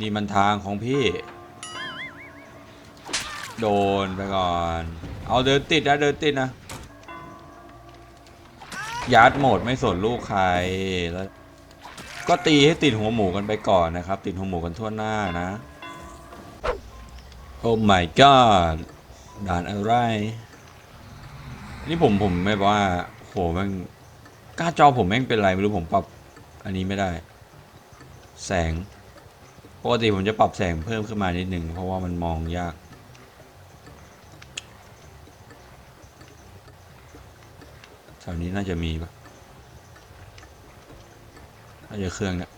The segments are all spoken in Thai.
นี่มันทางของพี่ โดนไปก่อน เอาเดินติดนะเดินติดนะยัดโหมดไม่สนลูกใครแล้วก็ตีให้ติดหัวหมูกันไปก่อนนะครับ ติดหัวหมูกันทั่วหน้านะโอ้ my god ด่านอะไร นี่ผมผมไม่ว่าโหแม่งกล้าจอผมแม่งเป็นไรไม่รู้ผมปรับ อันนี้ไม่ได้ แสง ปกติผมจะปรับแสงเพิ่มขึ้นมานิดหนึ่งเพราะว่ามันมองยาก แถวนี้น่าจะมีปะน่าจะเครื่องเนี่ย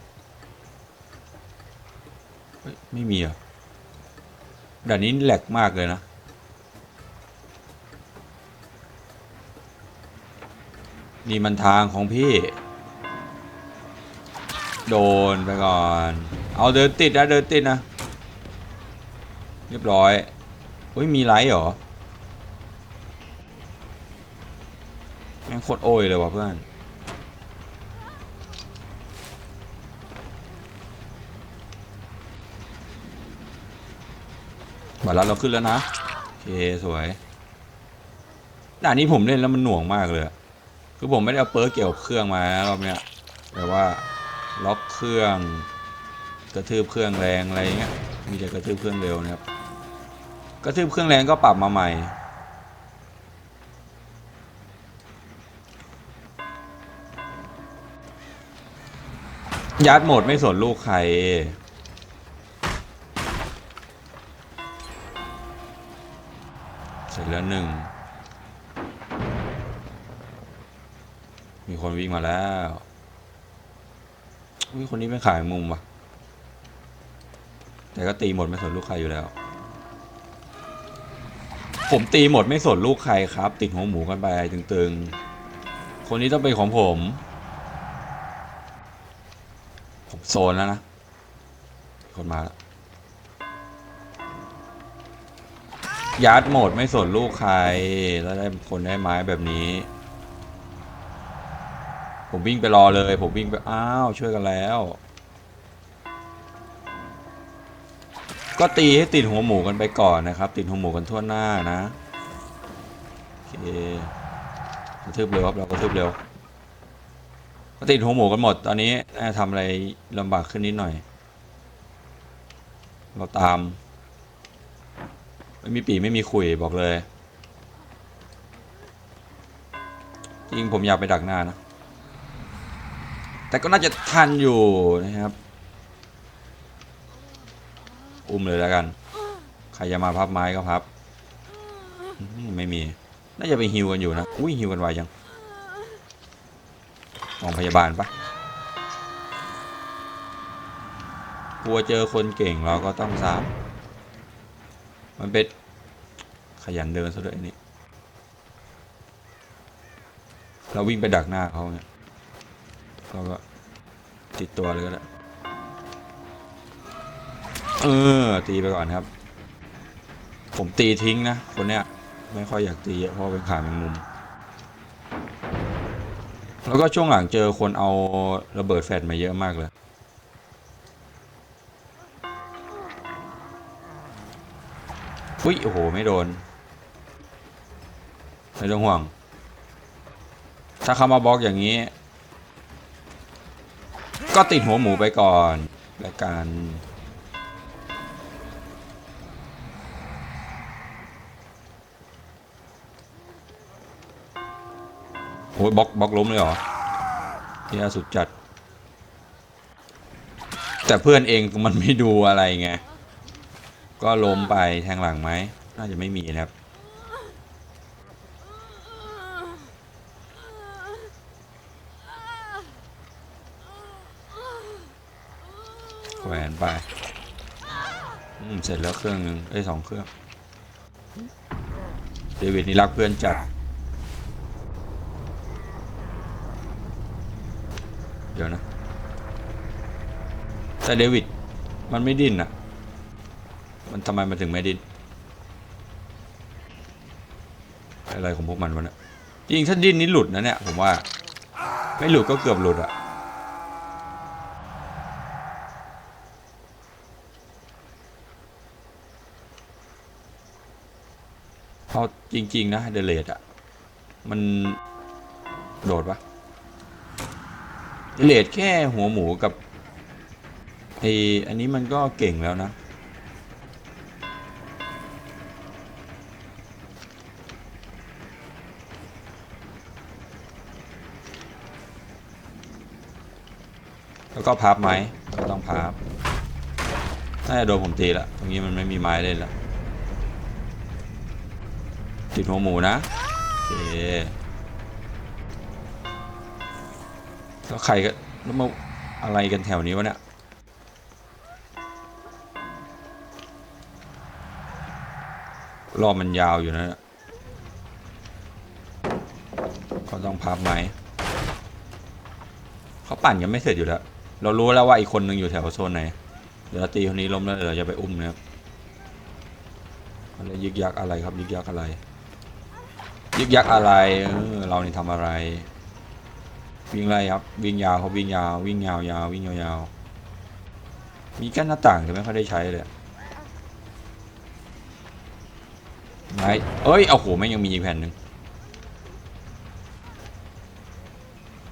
ไม่มีเหรอะด่านนี้แหลกมากเลยนะนี่มันทางของพี่ โดนไปก่อน เอาเดินติดนะเดินติดนะ เรียบร้อยเฮ้ยมีไลท์เหรอแม่งโคตรโอยเลยว่ะเพื่อนบัตรลัดเราขึ้นแล้วนะโอเคสวยด่านนี้ผมเล่นแล้วมันหน่วงมากเลย คือผมไม่ได้เอาเปิร์เกี่ยวกับเครื่องมารอบเนี้ยแต่ว่าล็อกเครื่อง กระทืบเครื่องแรงอะไรเงี้ยมีแต่กระทืบเครื่องเร็วนะครับ กระทืบเครื่องแรงก็ปรับมาใหม่ ยัดโหมดไม่สนลูกใครเสร็จแล้วหนึ่ง มีคนวิ่งมาแล้ววิคนนี้ไม่ขายมุมว่ะ แต่ก็ตีหมดไม่สนลูกใครอยู่แล้ว ผมตีหมดไม่สนลูกใครครับ ติดหัวหมูกันไปตึงๆ คนนี้ต้องเป็นของผม ผมโซนแล้วนะ คนมาแล้วยัดหมดไม่สนลูกใคร แล้วได้คนได้ไม้แบบนี้ ผมวิ่งไปรอเลย ผมวิ่งไป อ้าว ช่วยกันแล้ว ก็ตีให้ติดหัวหมูกันไปก่อนนะครับ ติดหัวหมูกันทั่วหน้านะโอเคกระทืบเร็วครับเรากระทืบเร็วก็ติดหัวหมูกันหมด ตอนนี้ทำอะไรลำบากขึ้นนิดหน่อย เราตาม ไม่มีปีไม่มีคุยบอกเลยจริงผมอยากไปดักหน้านะ แต่ก็น่าจะทันอยู่นะครับ อุ้มเลยแล้วกัน ใครจะมาพับไม้ก็พับ ไม่มี น่าจะไปฮิวกันอยู่นะ อุ้ยฮิวกันไวจังมองพยาบาลปะกลัวเจอคนเก่งเราก็ต้องซ้ำมันเป็นขยันเดินซะด้วยนี่ เราวิ่งไปดักหน้าเขาเนี่ย เราก็ติดตัวเลยก็ได้ เออ ตีไปก่อนครับ ผมตีทิ้งนะ คนเนี้ย ไม่ค่อยอยากตีเยอะเพราะเป็นขาแมงมุม แล้วก็ช่วงหลังเจอคนเอาระเบิดแฟลชมาเยอะมากเลยอุ้ยโอ้โห ไม่โดน ไม่ต้องห่วง ถ้าเขามาบล็อกอย่างนี้ ก็ติดหัวหมูไปก่อนแล้วกันโอ้ยบล็อกบล็อกล้มเลยเหรอเนี่สุดจัด แต่เพื่อนเองมันไม่ดูอะไรไง ก็ล้มไปแทงหลังไหม น่าจะไม่มีนะครับ แขวนไป อืม เสร็จแล้วเครื่องหนึ่งเอ้ยสองเครื่อง เดวิดนี่รักเพื่อนจัด ดี๋ยวนะ แต่เดวิดมันไม่ดิ้นนะมันทำไมมันถึงไม่ดิ้นอะไรของพวกมันวะเนี่ยจริงถ้าดิ้นนี่หลุดนะเนี่ยผมว่า ไม่หลุดก็เกือบหลุดอะเอาจริง ๆ นะเดเลดอะมันโดดปะ เลดแค่หัวหมูกับไออันนี้มันก็เก่งแล้วนะ แล้วก็พับไหมก็ต้องพับน่าจะโดนผมตีละตรงนี้มันไม่มีไม้เล่นละติดหัวหมูนะโอเค แล้วใครก็แล้วมาอะไรกันแถวนี้วะเนี่ยรอบมันยาวอยู่นะเนี่ยเขาต้องพับไหม เขาปั่นกันไม่เสร็จอยู่แล้ว เรารู้แล้วว่าอีกคนหนึ่งอยู่แถวโซนไหน เดี๋ยวเราตีคนนี้ล้มแล้วเดี๋ยวจะไปอุ้มนะครับอะไรยึกยักอะไรครับ ยึกยักอะไร ยึกยักอะไร เออเรานี่ทำอะไร วิ่งไล่ครับ วิ่งยาวเขาวิ่งยาว วิ่งยาวยาววิ่งยาวยาวมีกั้นหน้าต่างแต่ไม่ค่อยได้ใช้เลยไม้เอ้ยเอาโหแม่งยังมีอีกแผ่นหนึ่ง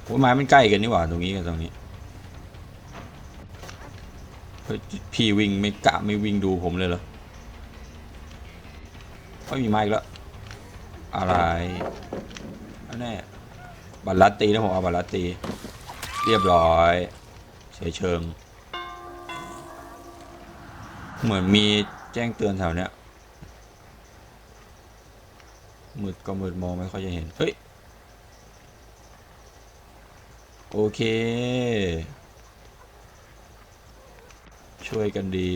โอ้ไม้มันใกล้กันนี่หว่าตรงนี้กับตรงนี้เฮ้ยพี่วิ่งไม่กะไม่วิ่งดูผมเลยเหรอไม่มีไม้แล้วอะไรอันแน่ บัตรลัดตีนะผมเอาบัตรลัดตี เรียบร้อยเฉยเชิง เหมือนมีแจ้งเตือนแถวเนี้ยมืดก็มืดมองไม่ค่อยจะเห็น เฮ้ย โอเค ช่วยกันดี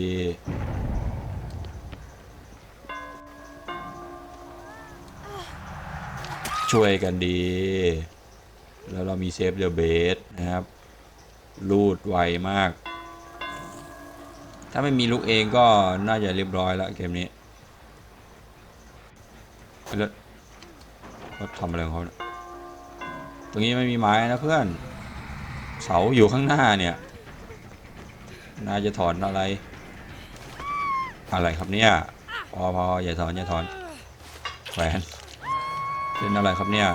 ช่วยกันดี แล้วเรามีเซฟเดอะเบสนะครับรูดไวมาก ถ้าไม่มีลูกเองก็น่าจะเรียบร้อยแล้วเกมนี้แล้วเขาทำอะไรของเขาตรงนี้ไม่มีไม้นะเพื่อน เสาอยู่ข้างหน้าเนี่ยน่าจะถอนอะไร อะไรครับเนี่ยพอพออย่าถอนอย่าถอนแหวนเล่นอะไรครับเนี่ย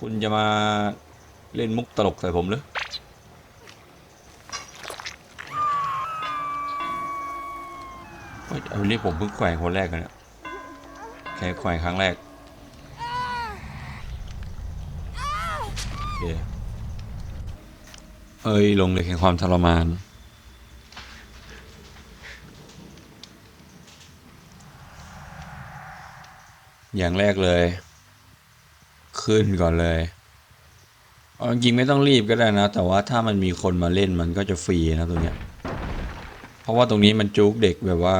คุณจะมาเล่นมุกตลกใส่ผมหรือเฮ้ยเอานี่ผมเพิ่งแขวนคนแรกกันเนี่ยแค่แขวนครั้งแรกโอเคเอ้ย ลงเลยแห่งความทรมาน อย่างแรกเลย ขึ้นก่อนเลยเอาจริงไม่ต้องรีบก็ได้นะ แต่ว่าถ้ามันมีคนมาเล่นมันก็จะฟรีนะตรงเนี้ย เพราะว่าตรงนี้มันจุกเด็กแบบว่า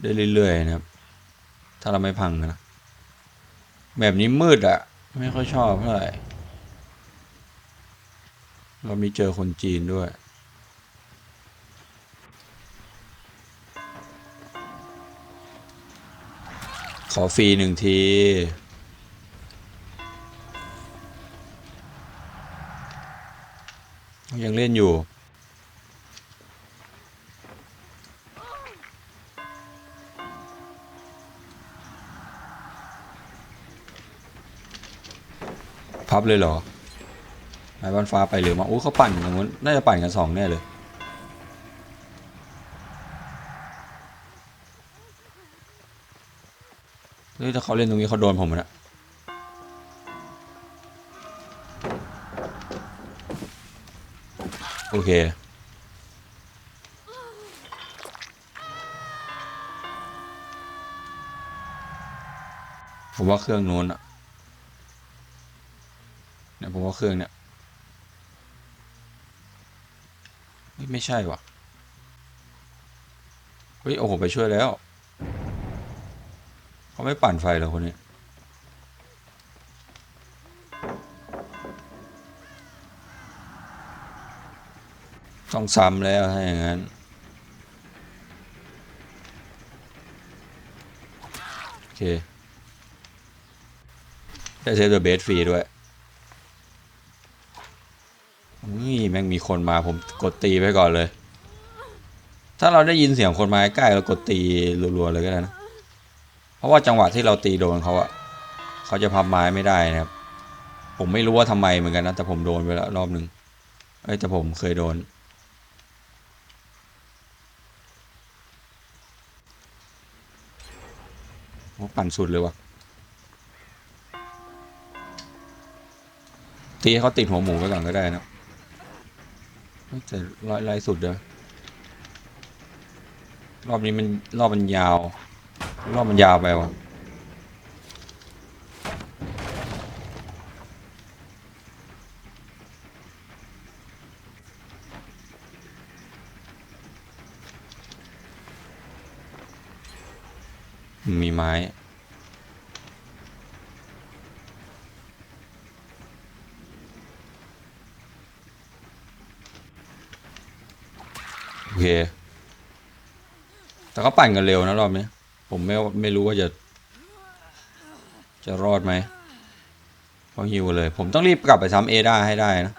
ได้เรื่อยๆนะครับ ถ้าเราไม่พังนะ แบบนี้มืดอะ่ะไม่ค่อยชอบเท่าไหร่ เรามีเจอคนจีนด้วยขอฟรีหนึ่งที ยังเล่นอยู่ พับเลยเหรอไม้บานฟ้าไปหรือมาอู้เขาปั่นอย่างนู้นน่าจะปั่นกันสองแน่เลยเฮ้ยถ้าเขาเล่นตรงนี้เขาโดนผมนะ โอเค ผมว่าเครื่องนู้นอะเนี่ยผมว่าเครื่องเนี่ยไม่ใช่ว่ะ เฮ้ย โอ้โห ไปช่วยแล้ว เขาไม่ปั่นไฟเหรอคนนี้ ต้องซ้ำแล้วถ้าอย่างนั้น โอเค ได้เซฟเดอะเบสฟรีด้วยนี่แม่งมีคนมาผมกดตีไปก่อนเลย ถ้าเราได้ยินเสียงคนมาใกล้เรากดตีรัวๆเลยก็ได้นะ เพราะว่าจังหวะที่เราตีโดนเขาอะเขาจะพับไม้ไม่ได้นะครับ ผมไม่รู้ว่าทำไมเหมือนกันนะ แต่ผมโดนไปแล้วรอบหนึ่งเอ้แต่ผมเคยโดน ปั่นสุดเลยวะตีให้เขาติดหัวหมูไปก่อนก็ได้นะเฮ้ยแต่ไล่ไล่สุดเด้อรอบนี้มันรอบมันยาว รอบมันยาวไปวะมีไม้ เค แต่ก็ปั่นกันเร็วนะรอบนี้ ผมไม่ไม่รู้ว่าจะ จะรอดไหมเพราะฮิวเลย ผมต้องรีบกลับไปซ้ำเอด้าให้ได้นะ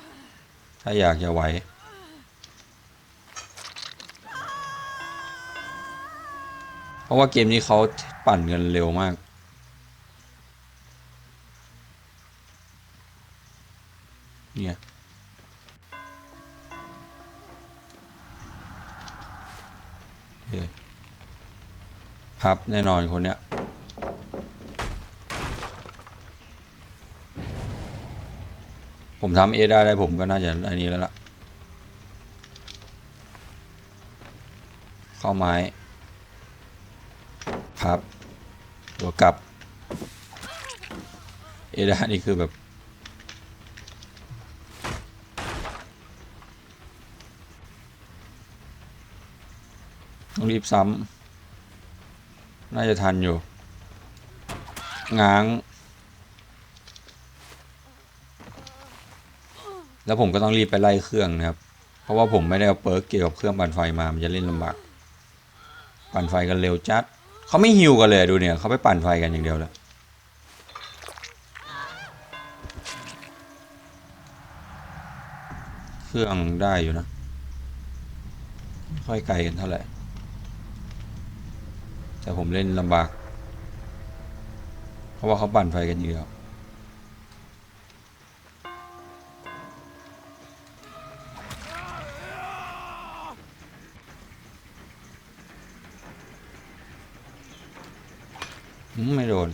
ถ้าอยากจะไหวเพราะว่าเกมนี้เขาปั่นกันเร็วมาก ครับแน่นอนคนเนี้ยผมทำเอได้ได้ผมก็น่าจะอันนี้แล้วล่ะ เข้าไม้ ครับ ตัวกลับ เอด้นี่คือแบบ ต้องรีบซ้ำน่าจะทันอยู่ ง้าง แล้วผมก็ต้องรีบไปไล่เครื่องนะครับ เพราะว่าผมไม่ได้เอาเปิร์กเกี่ยวกับเครื่องปั่นไฟมา มันจะเล่นลำบาก ปั่นไฟกันเร็วจัด เขาไม่ฮิวกันเลยดูเนี่ย เขาไปปั่นไฟกันอย่างเดียวเลยเครื่องได้อยู่นะ ค่อยไกลกันเท่าไหร่ แต่ผมเล่นลำบาก เพราะว่าเขาปั่นไฟกันเยอะอืมไม่โดน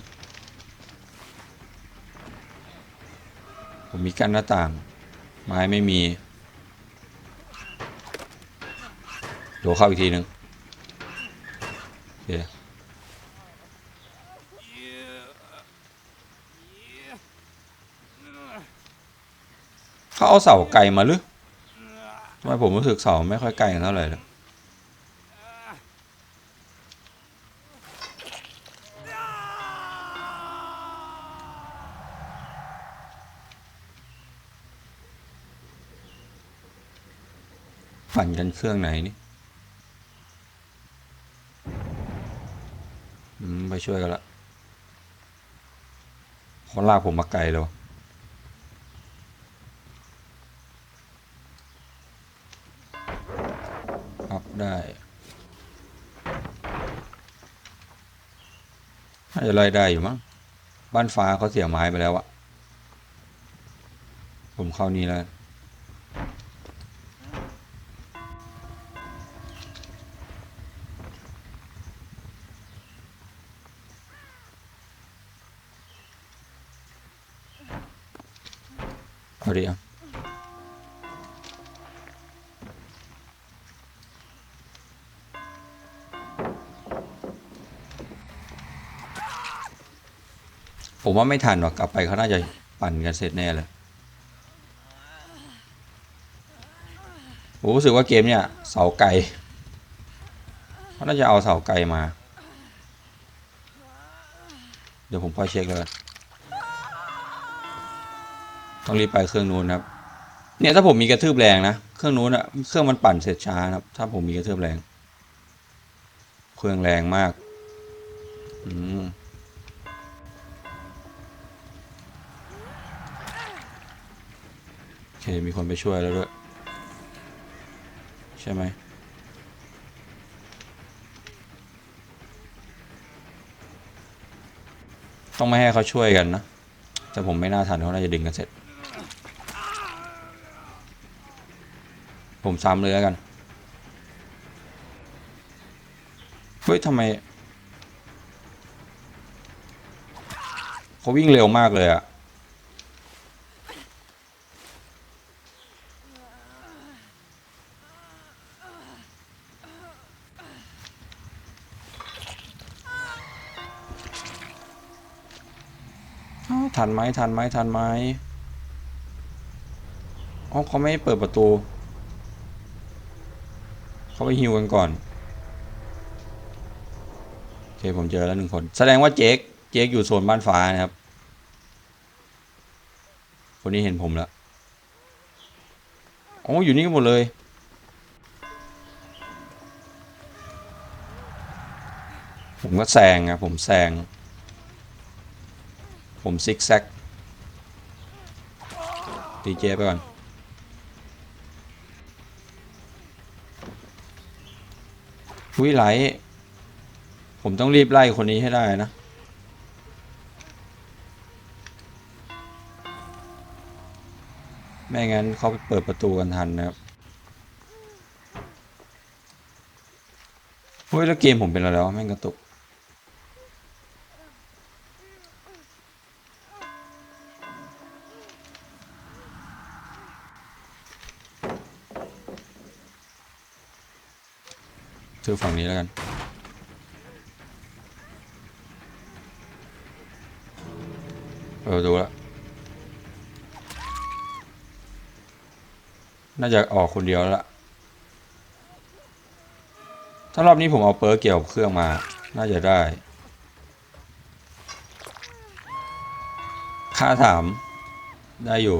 ผมมีกั้นหน้าต่าง ไม้ไม่มีโดดเข้าอีกทีหนึ่งโอเค เขาเอาเสาไกลมาหรือทำไมผมรู้สึกเสาไม่ค่อยไกลกันเท่าไหร่เลยปั่นกันเครื่องไหนนี่ไปช่วยกันละเขาลากผมมาไกลเลยวะ อัพได้ น่าจะไล่ได้อยู่มั้งบ้านฟ้าเขาเสียไม้ไปแล้วอะผมเข้านี่แล้วเอาดิอะ ผมว่าไม่ทันหรอกกลับไปเขาน่าจะปั่นกันเสร็จแน่เลยผมรู้สึกว่าเกมเนี่ยเสาไกลเขาน่าจะเอาเสาไกลมา เดี๋ยวผมพอเช็คเลยต้องรีบไปเครื่องนู้นครับ เนี่ยถ้าผมมีกระทืบแรงนะ เครื่องนู้นอะเครื่องมันปั่นเสร็จช้านะครับ ถ้าผมมีกระทืบแรง เครื่องแรงมาก อืม คมีคนไปช่วยแล้วด้วย ใช่ไหมต้องไม่ให้เขาช่วยกันนะ แต่ผมไม่น่าทันเขาน่าจะดึงกันเสร็จ ผมซ้ำเลยแล้วกัน เฮ้ยทำไม เขาวิ่งเร็วมากเลยอะ ทันไหมทันไหมทันไหมอ๋อเขาไม่เปิดประตู เขาไปฮิวกันก่อนโอเคผมเจอแล้วหนึ่งคน แสดงว่าเจคเจคอยู่โซนบ้านฟ้านะครับ คนนี้เห็นผมแล้วอ๋ออยู่นี่กันหมดเลยผมก็แซงอะผมแซง ผมซิกแซกตีเจไปก่อน วิไลผมต้องรีบไล่คนนี้ให้ได้นะ ไม่งั้นเขาไปเปิดประตูกันทันนะครับเฮ้ยแล้วเกมผมเป็นอะไรแล้วะแม่งกระตุก ซื้อฝั่งนี้แล้วกัน เออ ดูแล้วน่าจะออกคนเดียวแล้วละ ถ้ารอบนี้ผมเอาเปิร์เกี่ยวเครื่องมา น่าจะได้ ค่าถาม ได้อยู่